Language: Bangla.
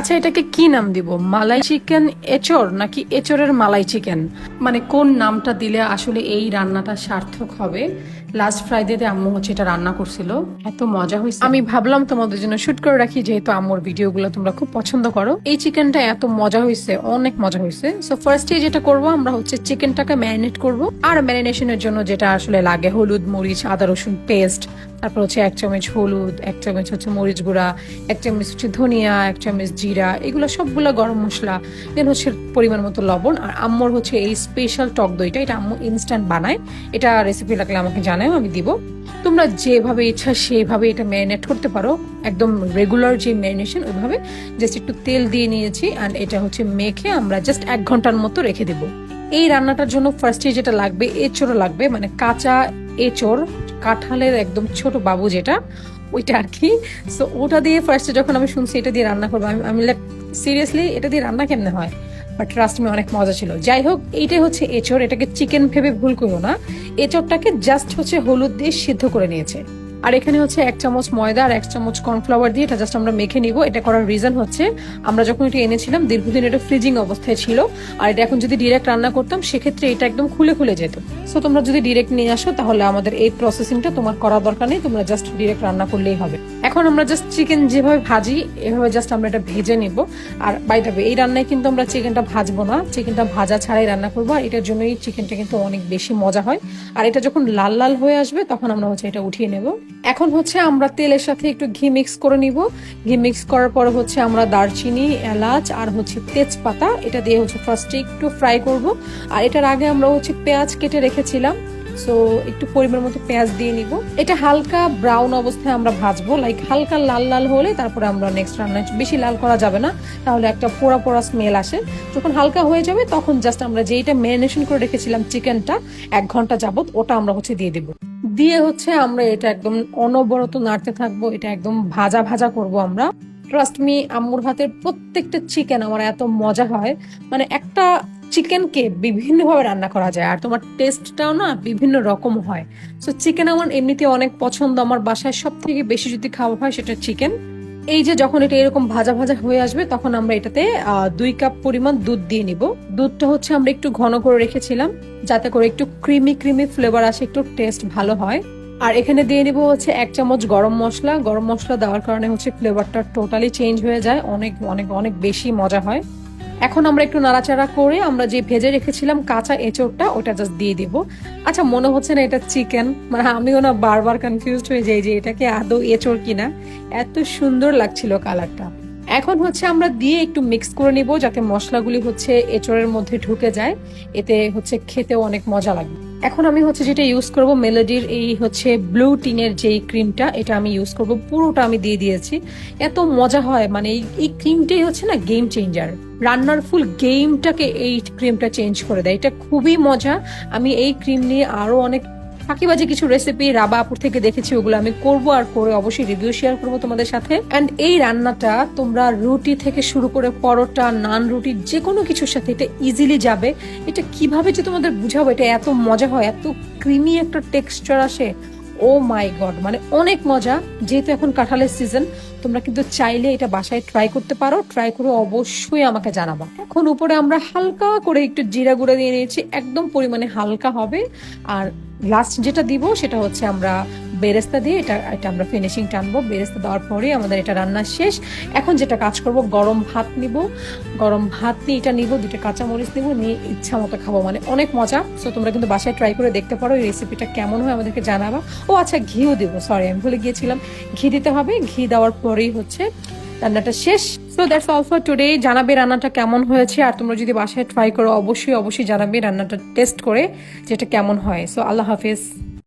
আচ্ছা এটাকে কি নাম দিব? মালাই চিকেন এচর নাকি এচোরের মালাই চিকেন? মানে কোন নামটা দিলে আসলে এই রান্নাটা সার্থক হবে? লাস্ট ফ্রাইডেতে আম্মু হচ্ছে এটা রান্না করছিল। এত মজা হয়েছে। আমি ভাবলাম তোমাদের জন্য শুট করে রাখি যেহেতু আম্মুর ভিডিওগুলো তোমরা খুব পছন্দ করো। এই চিকেনটা এত মজা হয়েছে অনেক মজা হয়েছে। সো ফার্স্টে যেটা করব আমরা হচ্ছে চিকেনটাকে ম্যারিনেট করব। আর ম্যারিনেশনের জন্য যেটা আসলে লাগে হলুদ মরিচ আদা রসুন পেস্ট তারপর হচ্ছে এক চামচ হলুদ এক চামচ হচ্ছে মরিচ গুঁড়া এক চামচ হচ্ছে ধনিয়া এক চামচ জিরা, এগুলো সবগুলো গরম মশলা দেন হচ্ছে পরিমাণ মতো লবণ, আর আম্মুর হচ্ছে এই স্পেশাল টক দইটা, এটা আম্মু ইনস্ট্যান্ট বানায়। এটা রেসিপি লাগলে আমাকে জানাও আমি দিব। তোমরা যেভাবে ইচ্ছা সেভাবে এটা ম্যারিনেট করতে পারো। একদম রেগুলার যে ম্যারিনেশন ওইভাবে জাস্ট একটু তেল দিয়ে নিয়েছি অ্যান্ড এটা হচ্ছে মেখে আমরা জাস্ট এক ঘণ্টার মতো রেখে দেবো। এই রান্নাটার জন্য ফার্স্টে যেটা লাগবে এঁচড় লাগবে মানে কাঁচা এঁচড়, কাঁঠালের একদম ছোট বাবু যেটা ওইটা আর কি। সো ওটা দিয়ে ফার্স্টে যখন আমি শুনছি এটা দিয়ে রান্না করব, আমি আমি লাইক সিরিয়াসলি এটা দিয়ে রান্না কেমনে হয়? বাট ট্রাস্ট অনেক মজা ছিল। যাই হোক, এইটাই হচ্ছে এঁচড়। এটাকে চিকেন ভেবে ভুল করব না। এঁচড়টাকে জাস্ট হচ্ছে হলুদ দিয়ে সিদ্ধ করে নিয়েছে। আর এখানে হচ্ছে এক চামচ ময়দা আর এক চামচ কর্নফ্লাওয়ার দিয়ে এটা জাস্ট আমরা মেখে নিব। এটা করার রিজন হচ্ছে, আমরা যখন এটা এনেছিলাম, দীর্ঘদিন এটা ফ্রিজিং অবস্থায় ছিল। আর এটা এখন যদি ডিরেক্ট রান্না করতাম, সেক্ষেত্রে এটা একদম খুলে খুলে যেত। সো তোমরা যদি ডিরেক্ট নিয়ে আসো, তাহলে আমাদের এই প্রসেসিংটা তোমার করার দরকার নেই। তোমরা জাস্ট ডিরেক্ট রান্না করলেই হবে। এখন আমরা জাস্ট চিকেন যেভাবে ভাজি, এভাবে জাস্ট আমরা এটা ভেজে নিব। আর বাই দ্য এই রান্নায় কিন্তু আমরা চিকেনটা ভাজবো না। চিকেনটা ভাজা ছাড়াই রান্না করব। আর এটার জন্যই চিকেনটা কিন্তু অনেক বেশি মজা হয়। আর এটা যখন লাল লাল হয়ে আসবে, তখন আমরা হচ্ছে এটা উঠিয়ে নেব। এখন হচ্ছে আমরা তেলের সাথে একটু ঘি মিক্স করে নিব। ঘি মিক্স করার পর হচ্ছে আমরা দারচিনি, এলাচ আর হচ্ছে তেজপাতা, এটা দিয়ে হচ্ছে ফার্স্টে একটু ফ্রাই করব। আর এটার আগে আমরা হচ্ছে পেঁয়াজ কেটে রেখেছিলাম। সো একটু পরিমাণ মতো পেঁয়াজ দিয়ে নিব। এটা হালকা ব্রাউন অবস্থায় আমরা ভাজবো। লাইক হালকা লাল লাল হলে তারপরে আমরা নেক্সট রান্না বেশি লাল করা যাবে না। তাহলে একটা পোড়া পোড়া স্মেল আসে। যখন হালকা হয়ে যাবে, তখন জাস্ট আমরা যেইটা ম্যারিনেশন করে রেখেছিলাম চিকেনটা এক ঘণ্টা যাবত ওটা আমরা হচ্ছে দিয়ে দিব। দিয়ে হচ্ছে আমরা এটা একদম অনবরত নাড়তে থাকব। এটা একদম ভাজা ভাজা করব আমরা। ট্রাস্ট মি আম্মুর হাতের প্রত্যেকটা চিকেন আমার এত মজা হয়। মানে একটা চিকেনকে বিভিন্নভাবে রান্না করা যায়। আর তোমার টেস্টটাও না বিভিন্ন রকম হয়। সো চিকেন আমার এমনিতে অনেক পছন্দ। আমার বাসায় সব থেকে বেশি যদি খাওয়া হয় সেটা চিকেন এই যে যখন এটা এরকম ভাজা ভাজা হয়ে আসবে, তখন আমরা এটাতে দুই কাপ পরিমাণ দুধ দিয়ে নিব। দুধটা হচ্ছে আমরা একটু ঘন করে রেখেছিলাম, যাতে করে একটু ক্রিমি ক্রিমি ফ্লেভার আসে, একটু টেস্ট ভালো হয়। আর এখানে দিয়ে নিব হচ্ছে এক চামচ গরম মশলা। গরম মশলা দেওয়ার কারণে হচ্ছে ফ্লেভারটা টোটালি চেঞ্জ হয়ে যায়। অনেক অনেক অনেক বেশি মজা হয়। এখন আমরা একটু নাড়াচাড়া করে আমরা যে ভেজে রেখেছিলাম কাঁচা এঁচড়টা, ওটা জাস্ট দিয়ে দিব। আচ্ছা মনে হচ্ছে না এটা চিকেন মানে আমিও না বারবার কনফিউজড হয়ে যাই যে এটাকে আদৌ এঁচড় কিনা। এত সুন্দর লাগছিল কালারটা এখন হচ্ছে আমরা দিয়ে একটু মিক্স করে নিব যাতে মশলাগুলি হচ্ছে এঁচড়ের মধ্যে ঢুকে যায়। এতে হচ্ছে খেতেও অনেক মজা লাগবে। এখন আমি হচ্ছে যেটা ইউজ করব মেলোডির এই হচ্ছে ব্লু টিনের যেই ক্রিমটা এটা আমি ইউজ করব। পুরোটা আমি দিয়ে দিয়েছি। এত মজা হয় মানে এই- এই ক্রিমটাই হচ্ছে না গেম চেঞ্জার রান্নার ফুল গেমটাকে এই ক্রিমটা চেঞ্জ করে দেয়। এটা খুবই মজা। আমি এই ক্রিম নিয়ে আরও অনেক ফাঁকিবাজি কিছু রেসিপি রাবা আপুর থেকে দেখেছি, ওগুলো আমি করব আর করে অবশ্যই রিভিউ শেয়ার করব তোমাদের সাথে। অ্যান্ড এই রান্নাটা তোমরা রুটি থেকে শুরু করে পরোটা, নান রুটি যে কোনো কিছুর সাথে এটা ইজিলি যাবে। এটা কীভাবে যে তোমাদের বুঝাবো, এটা এত মজা হয়, এত ক্রিমি একটা টেক্সচার আসে। ও মাই গড মানে অনেক মজা, যেহেতু এখন কাঁঠালের সিজন তোমরা কিন্তু চাইলে এটা বাসায় ট্রাই করতে পারো। ট্রাই করে অবশ্যই আমাকে জানাবা। এখন উপরে আমরা হালকা করে একটু জিরা গুঁড়া দিয়ে নিয়েছি, একদম পরিমাণে হালকা হবে। আর লাস্ট যেটা দিব সেটা হচ্ছে আমরা বেরেস্তা দিয়ে এটা এটা আমরা ফিনিশিং টানবো বেরেস্তা দেওয়ার পরে আমাদের এটা রান্না শেষ। এখন যেটা কাজ করব, গরম ভাত নিব। গরম ভাত নিয়ে এটা নিব দুটো কাঁচামরিচ নিব, নিয়ে ইচ্ছা মতো খাব। মানে অনেক মজা। সো তোমরা কিন্তু বাসায় ট্রাই করে দেখতে পারো এই রেসিপিটা কেমন হয়, আমাদেরকে জানাবা। ও আচ্ছা ঘিও দেবো। সরি আমি ভুলে গিয়েছিলাম। ঘি দিতে হবে। ঘি দেওয়ার পরেই হচ্ছে রান্নাটা শেষ। So that's all for today জানাবে রান্নাটা কেমন হয়েছে, আর তোমরা যদি বাসায় ট্রাই করো, অবশ্যই অবশ্যই জানাবে রান্নাটা টেস্ট করে যেটা কেমন হয়। সো আল্লাহ হাফিজ।